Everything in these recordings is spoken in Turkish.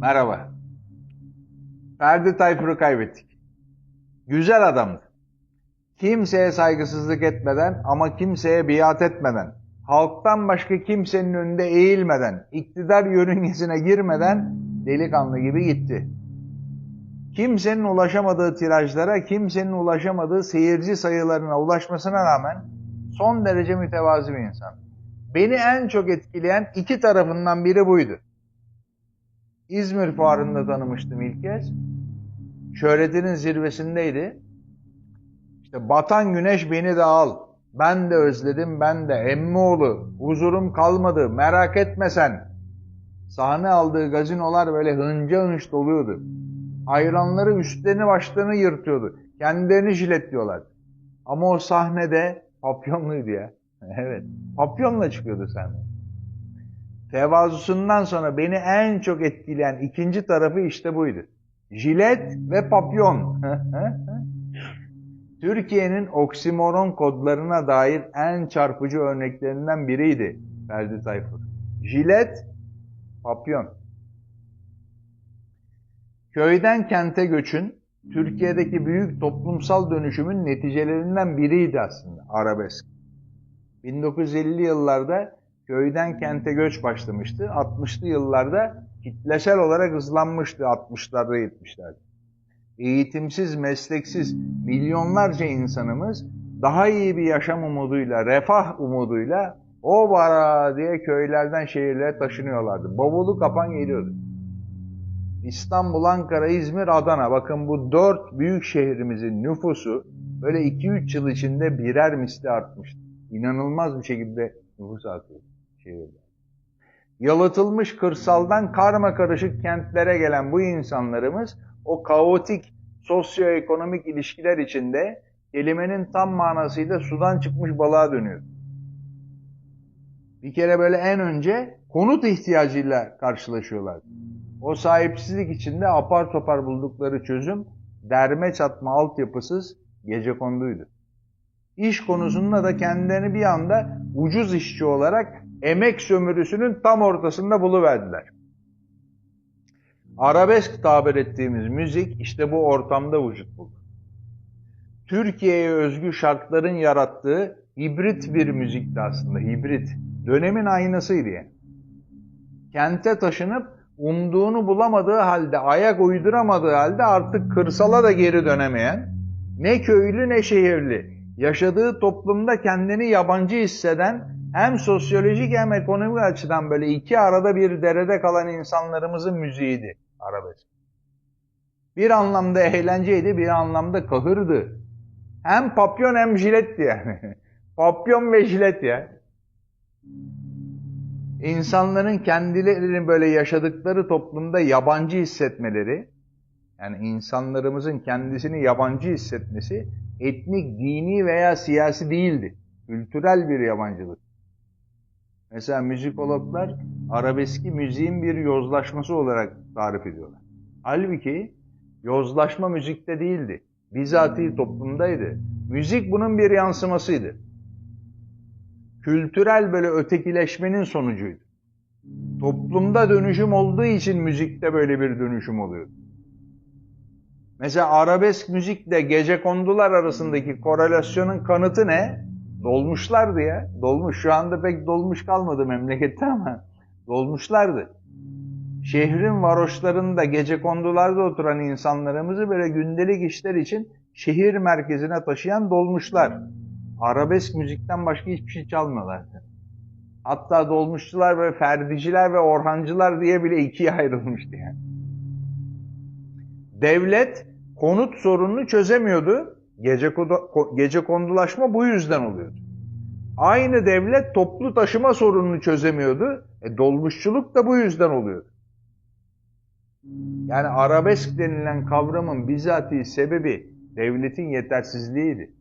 Merhaba. Ferdi Tayfur'u kaybettik. Güzel adamdı. Kimseye saygısızlık etmeden ama kimseye biat etmeden, halktan başka kimsenin önünde eğilmeden, iktidar yörüngesine girmeden delikanlı gibi gitti. Kimsenin ulaşamadığı tirajlara, kimsenin ulaşamadığı seyirci sayılarına ulaşmasına rağmen son derece mütevazi bir insan. Beni en çok etkileyen iki tarafından biri buydu. İzmir Fuarı'nda tanımıştım ilk kez. Şöhretinin zirvesindeydi. İşte batan güneş beni de al. Ben de özledim, ben de. Emmioğlu, huzurum kalmadı, merak etme sen. Sahne aldığı gazinolar böyle hınca hınç doluyordu. Hayranları üstlerini başlarını yırtıyordu. Kendilerini jiletliyorlar. Ama o sahnede papyonluydu ya. Evet, papyonla çıkıyordu sahneye. Tevazusundan sonra beni en çok etkileyen ikinci tarafı işte buydu. Jilet ve papyon. Türkiye'nin oksimoron kodlarına dair en çarpıcı örneklerinden biriydi Ferdi Tayfur. Jilet, papyon. Köyden kente göçün Türkiye'deki büyük toplumsal dönüşümün neticelerinden biriydi aslında arabesk. 1950'li yıllarda köyden kente göç başlamıştı. 60'lı yıllarda kitlesel olarak hızlanmıştı 60'larda 70'lerde. Eğitimsiz, mesleksiz milyonlarca insanımız daha iyi bir yaşam umuduyla, refah umuduyla o bara diye köylerden şehirlere taşınıyorlardı. Bavulu kapan geliyordu. İstanbul, Ankara, İzmir, Adana. Bakın bu dört büyük şehrimizin nüfusu böyle 2-3 yıl içinde birer misli artmıştı. İnanılmaz bir şekilde nüfus artıyor şehirde. Yalıtılmış kırsaldan karma karışık kentlere gelen bu insanlarımız o kaotik sosyoekonomik ilişkiler içinde kelimenin tam manasıyla sudan çıkmış balığa dönüyor. Bir kere böyle en önce konut ihtiyacıyla karşılaşıyorlar. O sahipsizlik içinde apar topar buldukları çözüm derme çatma altyapısız gece konduydu. İş konusunda da kendilerini bir anda ucuz işçi olarak emek sömürüsünün tam ortasında buluverdiler. Arabesk tabir ettiğimiz müzik işte bu ortamda vücut buldu. Türkiye'ye özgü şartların yarattığı hibrit bir müzikti aslında, hibrit. Dönemin aynasıydı yani. Kente taşınıp umduğunu bulamadığı halde, ayak uyduramadığı halde artık kırsala da geri dönemeyen, ne köylü ne şehirli, yaşadığı toplumda kendini yabancı hisseden, hem sosyolojik hem ekonomik açıdan böyle iki arada bir derede kalan insanlarımızın müziğiydi arabesk. Bir anlamda eğlenceydi, bir anlamda kahırdı. Hem papyon hem jiletti yani. papyon ve jilet ya. İnsanların kendilerini böyle yaşadıkları toplumda yabancı hissetmeleri, yani insanlarımızın kendisini yabancı hissetmesi etnik, dini veya siyasi değildi. Kültürel bir yabancılık. Mesela müzikologlar arabeski müziğin bir yozlaşması olarak tarif ediyorlar. Halbuki yozlaşma müzikte değildi. Bizatihi toplumdaydı. Müzik bunun bir yansımasıydı. Kültürel böyle ötekileşmenin sonucuydu. Toplumda dönüşüm olduğu için müzikte böyle bir dönüşüm oluyordu. Mesela arabesk müzikle gece kondular arasındaki korelasyonun kanıtı ne? Dolmuşlardı ya. Dolmuş. Şu anda pek dolmuş kalmadı memlekette ama dolmuşlardı. Şehrin varoşlarında gece kondularda oturan insanlarımızı böyle gündelik işler için şehir merkezine taşıyan dolmuşlar. Arabesk müzikten başka hiçbir şey çalmıyorlar. Hatta dolmuşçular böyle ferdiciler ve orhancılar diye bile ikiye ayrılmıştı yani. Devlet konut sorununu çözemiyordu. Gece, gece kondulaşma bu yüzden oluyordu. Aynı devlet toplu taşıma sorununu çözemiyordu. E, dolmuşçuluk da bu yüzden oluyordu. Yani arabesk denilen kavramın bizatihi sebebi devletin yetersizliğiydi.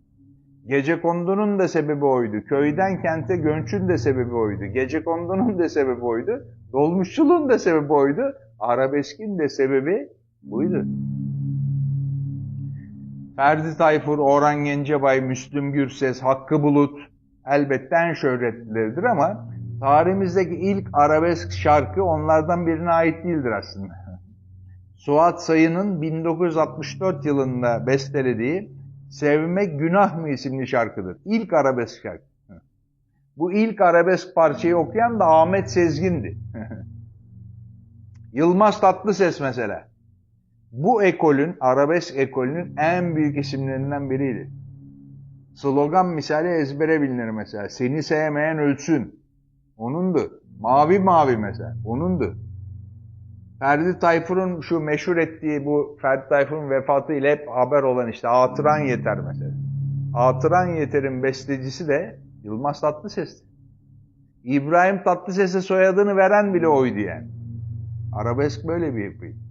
Gece kondunun da sebebi oydu. Köyden kente göçün de sebebi oydu. Gece kondunun da sebebi oydu. Dolmuşçuluğun da sebebi oydu. Arabeskin de sebebi buydu. Ferdi Tayfur, Orhan Gencebay, Müslüm Gürses, Hakkı Bulut elbette en şöhretlileridir ama tarihimizdeki ilk arabesk şarkı onlardan birine ait değildir aslında. Suat Sayın'ın 1964 yılında bestelediği Sevmek Günah mı isimli şarkıdır. İlk arabesk şarkı. Bu ilk arabesk parçayı okuyan da Ahmet Sezgin'di. Yılmaz Tatlıses mesela. Bu ekolün, arabesk ekolünün en büyük isimlerinden biriydi. Slogan misali ezbere bilinir mesela. Seni sevmeyen ölsün. Onundu. Mavi mavi mesela. Onundu. Ferdi Tayfur'un şu meşhur ettiği bu Ferdi Tayfur'un vefatı ile hep haber olan işte Hatıran Yeter mesela. Hatıran Yeter'in bestecisi de Yılmaz Tatlıses'ti. İbrahim Tatlıses'e soyadını veren bile oydu yani. Arabesk böyle bir yapıydı.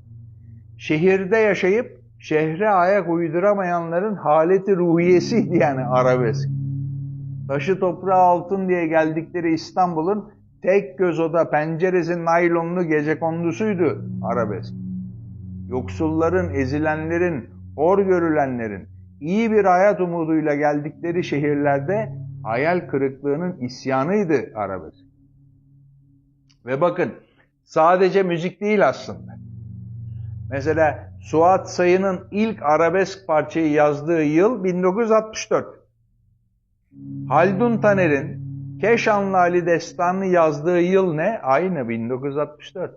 Şehirde yaşayıp şehre ayak uyduramayanların haleti ruhiyesiydi yani arabesk. Taşı toprağı altın diye geldikleri İstanbul'un tek göz oda penceresi naylonlu gece kondusuydu arabesk. Yoksulların, ezilenlerin, hor görülenlerin iyi bir hayat umuduyla geldikleri şehirlerde hayal kırıklığının isyanıydı arabesk. Ve bakın sadece müzik değil aslında. Mesela Suat Sayın'ın ilk arabesk parçayı yazdığı yıl 1964. Haldun Taner'in Keşanlı Ali Destanı yazdığı yıl ne? Aynı 1964.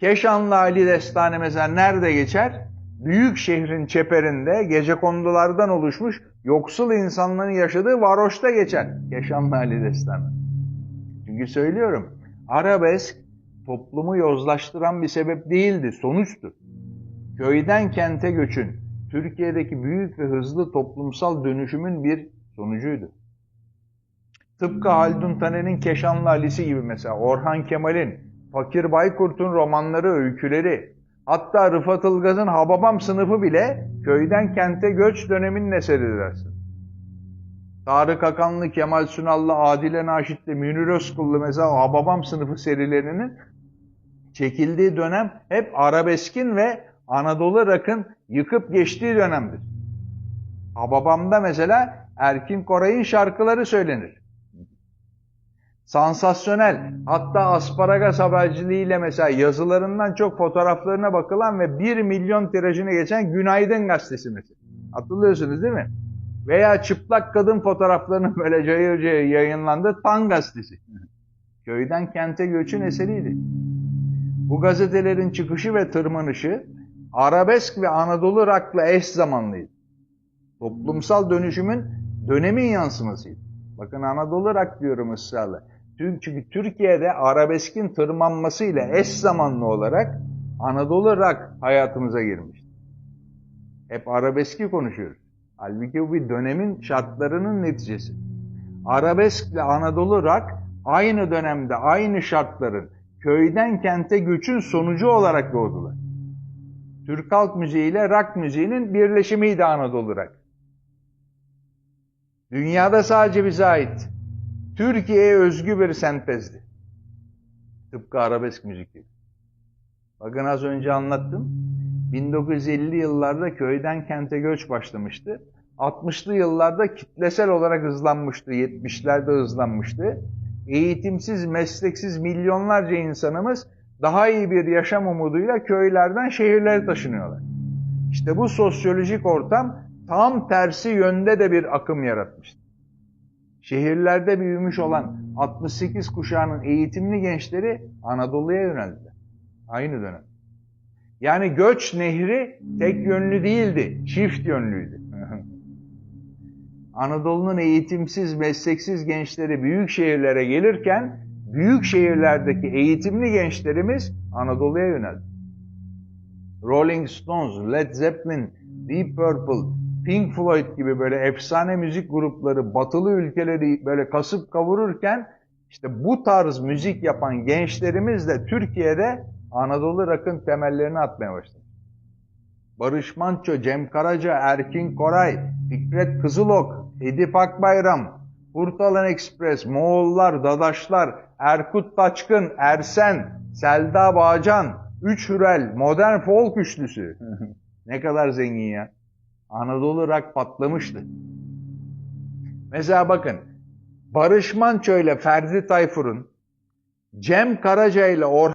Keşanlı Ali Destanı mesela nerede geçer? Büyük şehrin çeperinde gece kondulardan oluşmuş yoksul insanların yaşadığı varoşta geçer. Keşanlı Ali Destanı. Çünkü söylüyorum arabesk toplumu yozlaştıran bir sebep değildi, sonuçtu. Köyden kente göçün Türkiye'deki büyük ve hızlı toplumsal dönüşümün bir sonucuydu. Tıpkı Haldun Taner'in Keşanlı Ali'si gibi mesela Orhan Kemal'in, Fakir Baykurt'un romanları, öyküleri, hatta Rıfat Ilgaz'ın Hababam sınıfı bile köyden kente göç döneminin eseridir aslında. Tarık Akanlı, Kemal Sunallı, Adile Naşitli, Münir Özkullu mesela Hababam sınıfı serilerinin çekildiği dönem hep arabeskin ve Anadolu rakın yıkıp geçtiği dönemdir. Hababam'da mesela Erkin Koray'ın şarkıları söylenir. Sansasyonel, hatta asparagas haberciliğiyle mesela yazılarından çok fotoğraflarına bakılan ve 1 milyon tirajını geçen Günaydın Gazetesi mesela. Hatırlıyorsunuz değil mi? Veya çıplak kadın fotoğraflarının böyle cayır cayır yayınlandığı Tan Gazetesi. Köyden kente göçün eseriydi. Bu gazetelerin çıkışı ve tırmanışı arabesk ve Anadolu rakla eş zamanlıydı. Toplumsal dönüşümün dönemin yansımasıydı. Bakın Anadolu rak diyorum ısrarla. Çünkü Türkiye'de arabeskin tırmanmasıyla eş zamanlı olarak Anadolu rak hayatımıza girmişti. Hep arabeski konuşuyoruz. Halbuki bu bir dönemin şartlarının neticesi. Arabesk ile Anadolu rak aynı dönemde aynı şartların köyden kente göçün sonucu olarak doğdular. Türk halk müziği ile rock müziğinin birleşimiydi Anadolu rock. Dünyada sadece bize ait. Türkiye'ye özgü bir sentezdi. Tıpkı arabesk müzik gibi. Bakın az önce anlattım. 1950 yıllarda köyden kente göç başlamıştı. 60'lı yıllarda kitlesel olarak hızlanmıştı. 70'lerde hızlanmıştı. Eğitimsiz, mesleksiz milyonlarca insanımız daha iyi bir yaşam umuduyla köylerden şehirlere taşınıyorlar. İşte bu sosyolojik ortam tam tersi yönde de bir akım yaratmıştı. Şehirlerde büyümüş olan 68 kuşağının eğitimli gençleri Anadolu'ya yöneldiler. Aynı dönem. Yani göç nehri tek yönlü değildi, çift yönlüydü. Anadolu'nun eğitimsiz, mesleksiz gençleri büyük şehirlere gelirken büyük şehirlerdeki eğitimli gençlerimiz Anadolu'ya yöneldi. Rolling Stones, Led Zeppelin, Deep Purple, Pink Floyd gibi böyle efsane müzik grupları batılı ülkeleri böyle kasıp kavururken işte bu tarz müzik yapan gençlerimiz de Türkiye'de Anadolu Rock'ın temellerini atmaya başladı. Barış Manço, Cem Karaca, Erkin Koray, Fikret Kızılok, Edip Akbayram, Kurtalan Express, Moğollar, Dadaşlar, Erkut Taçkın, Ersen, Selda Bağcan, Üç Hürel, Modern Folk Üçlüsü. ne kadar zengin ya. Anadolu Rock patlamıştı. Mesela bakın, Barış Manço ile Ferdi Tayfur'un, Cem Karaca ile Orhan